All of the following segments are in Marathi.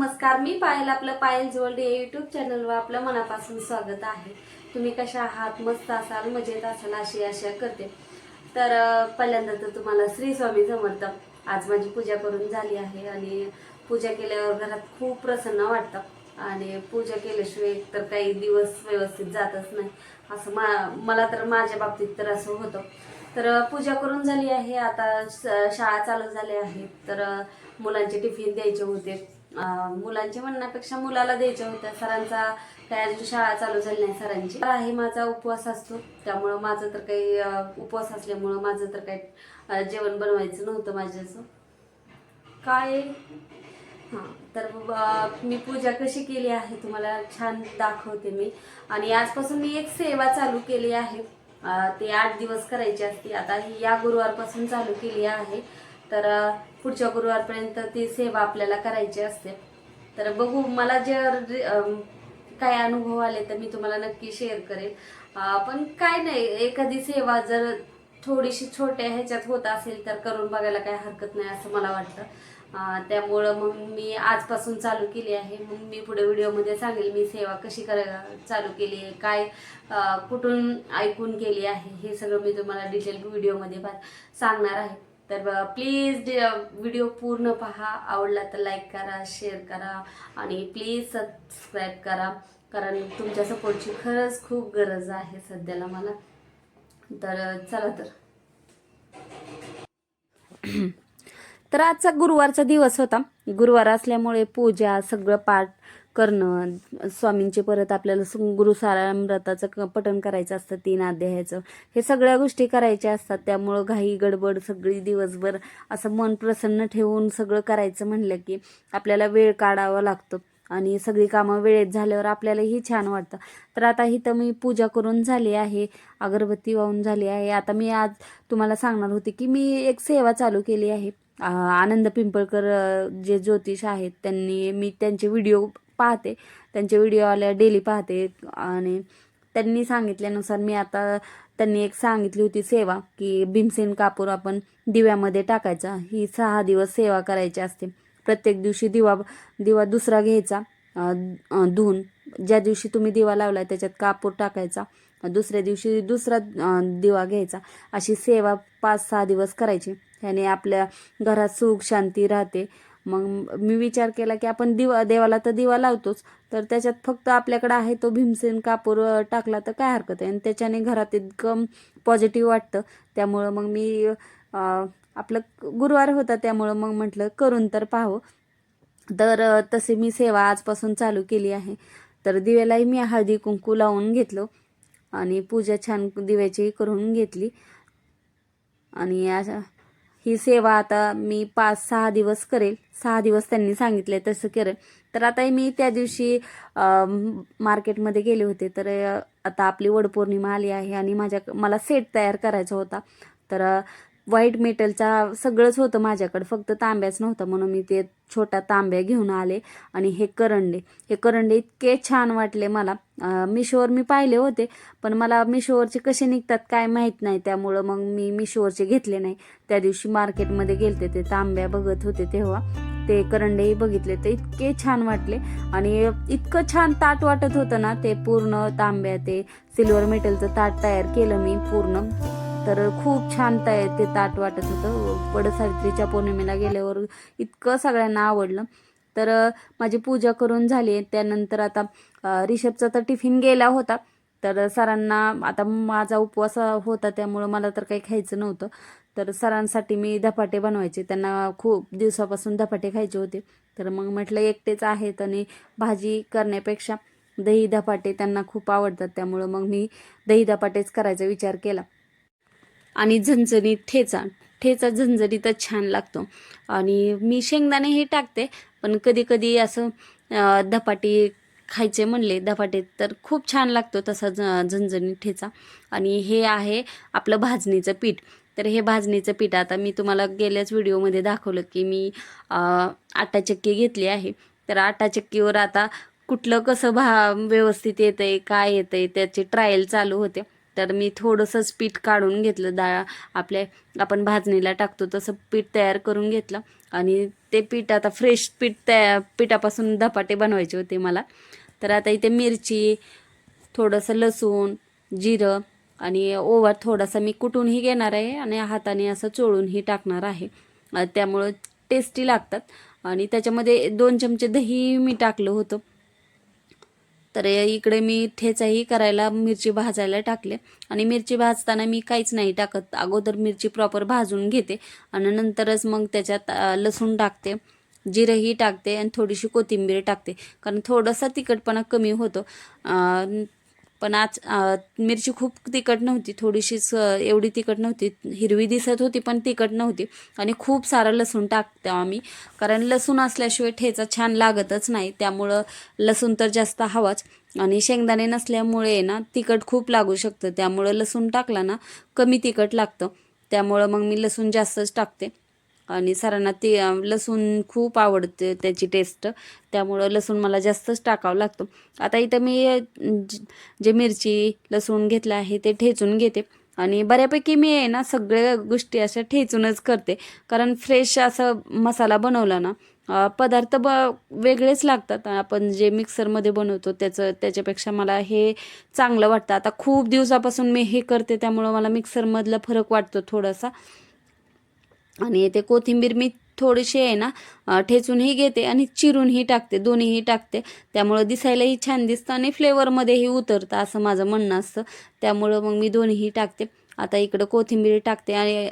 नमस्कार मी पायल आपलं पायल जोल्डे या युट्यूब चॅनलवर आपलं मनापासून स्वागत आहे. तुम्ही कशा आहात? मस्त असाल मजेत असाल अशी आशा करते. तर पहिल्यांदा तर तुम्हाला श्री स्वामी समर्थ. आज माझी पूजा करून झाली आहे आणि पूजा केल्यावर घरात खूप प्रसन्न वाटतं. आणि पूजा केल्याशिवाय तर काही दिवस व्यवस्थित जातच नाही. असं मा मला तर माझ्या बाबतीत तर असं होतं. तर पूजा करून झाली आहे. आता श- शाळा चालू झाल्या आहेत. तर मुलांचे टिफिन द्यायचे होते. मुलांच्या म्हणण्यापेक्षा मुलाला द्यायचे होत्या सरांचा काय अजून शाळा चालू झाली नाही सरांची. तर आहे माझा उपवास असतो. त्यामुळं माझं तर काही उपवास असल्यामुळं माझं तर काही जेवण बनवायचं नव्हतं माझ्याचं काय? हां. तर मी पूजा कशी केली आहे तुम्हाला छान दाखवते मी. आणि आजपासून मी एक सेवा चालू केली आहे. ते आठ दिवस करायची असते. आता ही या गुरुवारपासून चालू केली आहे. तर पुढच्या गुरुवारपर्यंत ती सेवा आपल्याला करायची असते. तर बघू मला जे काय अनुभव आले तर मी तुम्हाला नक्की शेअर करेन पण काय नाही एखादी सेवा जर थोडीशी छोट्या ह्याच्यात होत असेल तर करून बघायला काही हरकत नाही असं मला वाटतं. त्यामुळं मग मी आजपासून चालू केली आहे. मग मी पुढे व्हिडिओमध्ये सांगेल मी सेवा कशी कर चालू केली आहे काय कुठून ऐकून केली आहे हे सगळं मी तुम्हाला डिटेल व्हिडिओमध्ये सांगणार आहे. तर प्लीज व्हिडिओ पूर्ण पहा. आवडला तर लाईक करा शेअर करा आणि प्लीज सबस्क्राईब करा. कारण तुमच्या सपोर्टची खरंच खूप गरज आहे सध्याला मला. तर चला तर. तर आजचा गुरुवारचा दिवस होता. गुरुवार असल्यामुळे पूजा सगळं पाठ करणं स्वामींचे परत आपल्याला गुरु सारामृताचं क- पठण करायचं असतं तीन अध्यायाचं. हे सगळ्या गोष्टी करायच्या असतात. त्यामुळं घाई गडबड सगळी दिवसभर असं मन प्रसन्न ठेवून सगळं करायचं म्हणलं की आपल्याला वेळ काढावा लागतो. आणि सगळी कामं वेळेत झाल्यावर आपल्यालाही छान वाटतं. तर आता इथं मी पूजा करून झाली आहे अगरबत्ती वाहून झाली आहे. आता मी आज तुम्हाला सांगणार होते की मी एक सेवा चालू केली आहे. आनंद पिंपळकर जे ज्योतिष आहेत त्यांनी मी त्यांचे व्हिडिओ पाहते. त्यांचे व्हिडिओ आल्या डेली पाहते. आणि त्यांनी सांगितल्यानुसार मी आता त्यांनी एक सांगितली होती सेवा की भीमसेन कापूर आपण दिव्यामध्ये टाकायचा. ही सहा दिवस सेवा करायची असते. प्रत्येक दिवशी दिवा दिवा दुसरा घ्यायचा. धुऊन धुवून. ज्या दिवशी तुम्ही दिवा लावला त्याच्यात कापूर टाकायचा. दुसऱ्या दिवशी दुसरा दिवा घ्यायचा. अशी सेवा पाच सहा दिवस करायची. ह्याने आपल्या घरात सुख शांती राहते. मग मी विचार केला की आपण दिवा देवाला तर दिवा लावतोच तर त्याच्यात फक्त आपल्याकडे आहे तो भीमसेन कापूर टाकला तर काय हरकत आहे? आणि त्याच्याने घरात इतकं पॉझिटिव्ह वाटतं. त्यामुळं मग मी आपलं गुरुवार होता त्यामुळं मग म्हटलं करून तर पाहावं तर तसे मी सेवा आजपासून चालू केली आहे. तर दिव्यालाही मी हळदी कुंकू लावून घेतलो आणि पूजा छान दिव्याची करून घेतली. आणि अशा ही सेवा आता मी पाच सहा दिवस करेल. सहा दिवस त्यांनी सांगितले तसं करेल तर आता मी त्या दिवशी मार्केटमध्ये गेले होते. तर आता आपली वडपौर्णिमा आली आहे आणि माझ्या मला सेट तयार करायचा होता. तर व्हाईट मेटलचा सगळंच होतं माझ्याकडं. फक्त तांब्याच नव्हता म्हणून मी ते छोटा तांब्या घेऊन आले आणि हे करंडे. हे करंडे इतके छान वाटले मला. मिशोवर मी पाहिले होते पण मला मिशोवरचे कसे निघतात काय माहीत नाही. त्यामुळं मग मी मिशोवरचे घेतले नाही. त्या दिवशी मार्केटमध्ये गेलते ते तांब्या बघत होते तेव्हा. ते करंडेही बघितले. ते इतके छान वाटले आणि इतकं छान ताट वाटत होतं ना ते पूर्ण तांब्या ते सिल्वर मेटलचं ताट तयार केलं मी पूर्ण. तर खूप छान तय ते ताट वाटत होतं. वडसावित्रीच्या पौर्णिमेला गेल्यावर इतकं सगळ्यांना आवडलं. तर माझी पूजा करून झाली. त्यानंतर आता रिषभचा तर टिफिन गेला होता. तर सरांना आता माझा उपवास होता त्यामुळं मला तर काही खायचं नव्हतं. तर सरांसाठी मी धपाटे बनवायचे. त्यांना खूप दिवसापासून धपाटे खायचे होते. तर मग म्हटलं एकटेच आहेत आणि भाजी करण्यापेक्षा दही धपाटे त्यांना खूप आवडतात. त्यामुळं मग मी दही धपाटेच करायचा विचार केला. आणि झणझणीत ठेचा. ठेचा झणझणीतच छान लागतो. आणि मी शेंगदाणे हे टाकते पण कधी कधी असं धपाटी धपाटे खायचे म्हणले धपाटे तर खूप छान लागतो तसा झ झणझणीत ठेचा. आणि हे आहे आपलं भाजणीचं पीठ. तर हे भाजणीचं पीठ आता मी तुम्हाला गेल्याच व्हिडिओमध्ये दाखवलं की मी आटा चक्की घेतली आहे. तर आटा चक्कीवर आता कुठलं कसं भा व्यवस्थित येतं आहे काय येतं आहे त्याचे ट्रायल चालू होते. तर मी थोडंसंच पीठ काढून घेतलं डाळ आपल्या आपण भाजणीला टाकतो तसं पीठ तयार करून घेतलं. आणि ते पीठ आता फ्रेश पीठ तया पिठापासून धपाटे बनवायचे होते मला. तर आता इथे मिरची थोडंसं लसूण जिरं आणि ओवा थोडासा मी कुटूनही घेणार आहे आणि हाताने असं चोळूनही टाकणार आहे. त्यामुळं टेस्टी लागतात. आणि त्याच्यामध्ये दोन चमचे दही मी टाकलं होतं. तर इकडे मी ठेचाही करायला मिरची भाजायला टाकले. आणि मिरची भाजताना मी काहीच नाही टाकत. अगोदर मिरची प्रॉपर भाजून घेते आणि नंतरच मग त्याच्यात लसूण टाकते जिरंही टाकते आणि थोडीशी कोथिंबीर टाकते. कारण थोडासा तिखटपणा कमी होतो. पण आज मिरची खूप तिखट नव्हती. थोडीशीच एवढी तिखट नव्हती. हिरवी दिसत होती पण तिखट नव्हती. आणि खूप सारं लसूण टाकतो आम्ही. कारण लसूण असल्याशिवाय ठेचा छान लागतच नाही. त्यामुळं लसूण तर जास्त हवाच. आणि शेंगदाणे नसल्यामुळे ना तिखट खूप लागू शकतं. त्यामुळं लसूण टाकला ना कमी तिखट लागतं. त्यामुळं मग मी लसूण जास्तच टाकते. आणि सरांना ते लसूण खूप आवडते त्याची टेस्ट त्यामुळं लसूण मला जास्तच टाकावं लागतो. आता इथं मी जे मिरची लसूण घेतलं आहे ते ठेचून घेते. आणि बऱ्यापैकी मी आहे ना सगळ्या गोष्टी अशा ठेचूनच करते. कारण फ्रेश असं मसाला बनवला ना पदार्थ ब वेगळेच लागतात. आपण जे मिक्सरमध्ये बनवतो त्याचं त्याच्यापेक्षा मला हे चांगलं वाटतं. आता खूप दिवसापासून मी हे करते त्यामुळं मला मिक्सरमधला फरक वाटतो थोडासा. आणि ते कोथिंबीर मी थोडीशी आहे ना ठेचूनही घेते आणि चिरूनही टाकते दोन्हीही टाकते. त्यामुळं दिसायलाही छान दिसतं आणि फ्लेवरमध्येही उतरतं असं माझं म्हणणं असतं. त्यामुळं मग मी दोन्हीही टाकते. आता इकडं कोथिंबीर टाकते आणि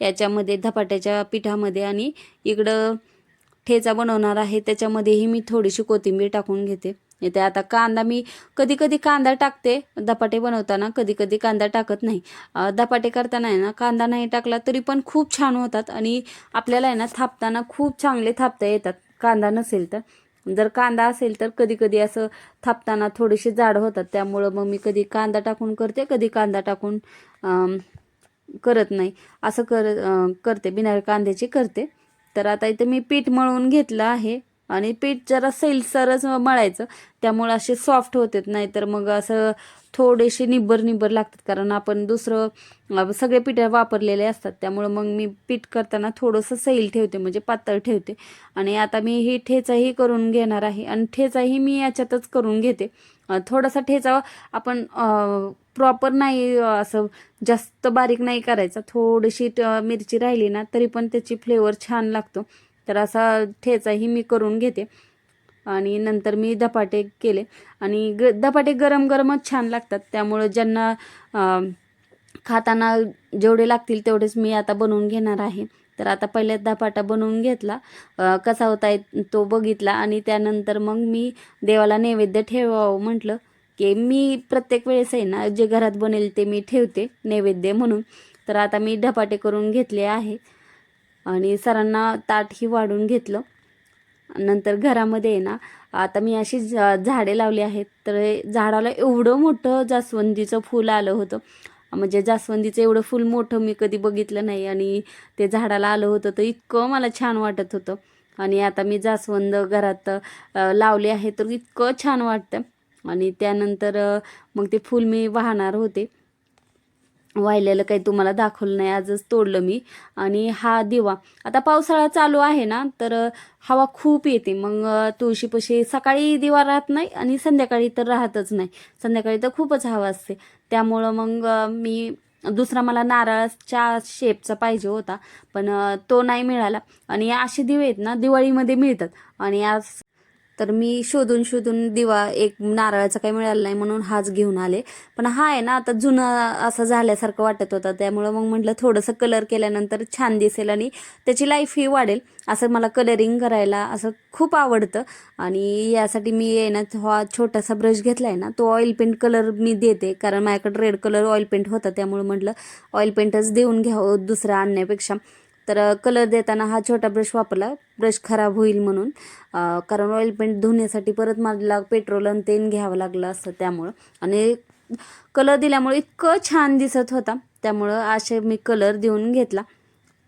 याच्यामध्ये धपाट्याच्या पिठामध्ये आणि इकडं ठेचा बनवणार आहे त्याच्यामध्येही मी थोडीशी कोथिंबीर टाकून घेते. इथे आता कांदा मी कधी कधी कांदा टाकते. धपाटे बनवताना कधी कधी कांदा टाकत नाही. धपाटे करताना आहे ना कांदा नाही टाकला तरी पण खूप छान होतात आणि आपल्याला आहे ना थापताना खूप चांगले थापता येतात. कांदा नसेल तर. जर कांदा असेल तर कधी कधी असं थापताना थोडेसे जाड होतात. त्यामुळं मग मी कधी कांदा टाकून करते कधी कांदा टाकून करत नाही. असं कर करते. बिना कांद्याची करते. तर आता इथे मी पीठ मळून घेतलं आहे. आणि पीठ जरा सैलसरच मळायचं. त्यामुळं असे सॉफ्ट होतात नाही तर मग असं थोडेसे निब्बर निब्बर लागतात. कारण आपण दुसरं सगळे पिठ्या वापरलेले असतात. त्यामुळं मग मी पीठ करताना थोडंसं सैल ठेवते म्हणजे पातळ ठेवते. आणि आता मी ही ठेचाही करून घेणार आहे. आणि ठेचाही मी याच्यातच करून घेते. थोडासा ठेचा आपण प्रॉपर नाही असं जास्त बारीक नाही करायचा. थोडीशी ट- मिरची राहिली ना तरी पण त्याची फ्लेवर छान लागतो. तर असा ठेचाही मी करून घेते. आणि नंतर मी धपाटे केले. आणि ग धपाटे गरम गरमच छान लागतात. त्यामुळं ज्यांना खाताना जेवढे लागतील तेवढेच मी आता बनवून घेणार आहे. तर आता पहिल्या धपाटा बनवून घेतला. कसा होता तो बघितला. आणि त्यानंतर मग मी देवाला नैवेद्य ठेवावं म्हटलं की मी प्रत्येक वेळेस आहे ना जे घरात बनेल ते मी ठेवते नैवेद्य म्हणून. तर आता मी धपाटे करून घेतले आहे. आणि सरांना ताटही वाढून घेतलं. नंतर घरामध्ये आहे ना आता मी अशी झा- झाडे लावली आहेत तर हे झाडाला एवढं मोठं जास्वंदीचं फूल आलं होतं. म्हणजे जास्वंदीचं एवढं फूल मोठं मी कधी बघितलं नाही आणि ते झाडाला आलं होतं तर इतकं मला छान वाटत होतं. आणि आता मी जास्वंद घरात लावले आहे तर इतकं छान वाटतं. आणि त्यानंतर मग ते फूल मी वाहणार होते. वाहिलेलं काही तुम्हाला दाखवलं नाही आजच तोडलं मी. आणि हा दिवा आता पावसाळा चालू आहे ना तर हवा खूप येते. मग तुळशीपाशी सकाळी दिवा राहत नाही आणि संध्याकाळी तर राहतच नाही. संध्याकाळी तर खूपच हवा असते. त्यामुळं मग मी दुसरा मला नारळाच्या शेपचा पाहिजे होता. पण तो नाही मिळाला. आणि असे दिवे आहेत ना दिवाळीमध्ये मिळतात. आणि आज तर मी शोधून शोधून दिवा एक नारळाचा काही मिळाला नाही म्हणून हाच घेऊन आले. पण हा आहे ना आता जुना असं झाल्यासारखं वाटत होता. त्यामुळं मग म्हटलं थोडंसं कलर केल्यानंतर छान दिसेल आणि त्याची लाईफही वाढेल. असं मला कलरिंग करायला असं खूप आवडतं. आणि यासाठी मी आहे ना हा छोटासा ब्रश घेतला आहे ना तो ऑइल पेंट कलर मी देते. कारण माझ्याकडे रेड कलर ऑइल पेंट होता. त्यामुळे म्हटलं ऑइल पेंटच देऊन घ्यावं दुसरा आणण्यापेक्षा. तर कलर देताना हा छोटा ब्रश वापरला. ब्रश खराब होईल म्हणून. कारण ऑइल पेंट धुण्यासाठी परत मला पेट्रोल आणि तेल घ्यावं लागलं असतं त्यामुळं. आणि कलर दिल्यामुळे इतकं छान दिसत होता. त्यामुळं असे मी कलर देऊन घेतला.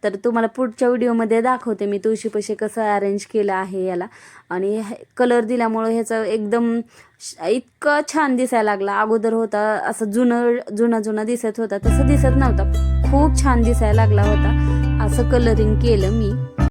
तर तुम्हाला पुढच्या व्हिडिओमध्ये दाखवते मी तुळशीपाशी कसं अरेंज केलं आहे याला. आणि कलर दिल्यामुळं ह्याचं एकदम श- इतकं छान दिसायला लागला. अगोदर होता असं जुनं जुना जुना दिसत होता. तसं दिसत नव्हता. खूप छान दिसायला लागला होता. असं कलरिंग केलं मी.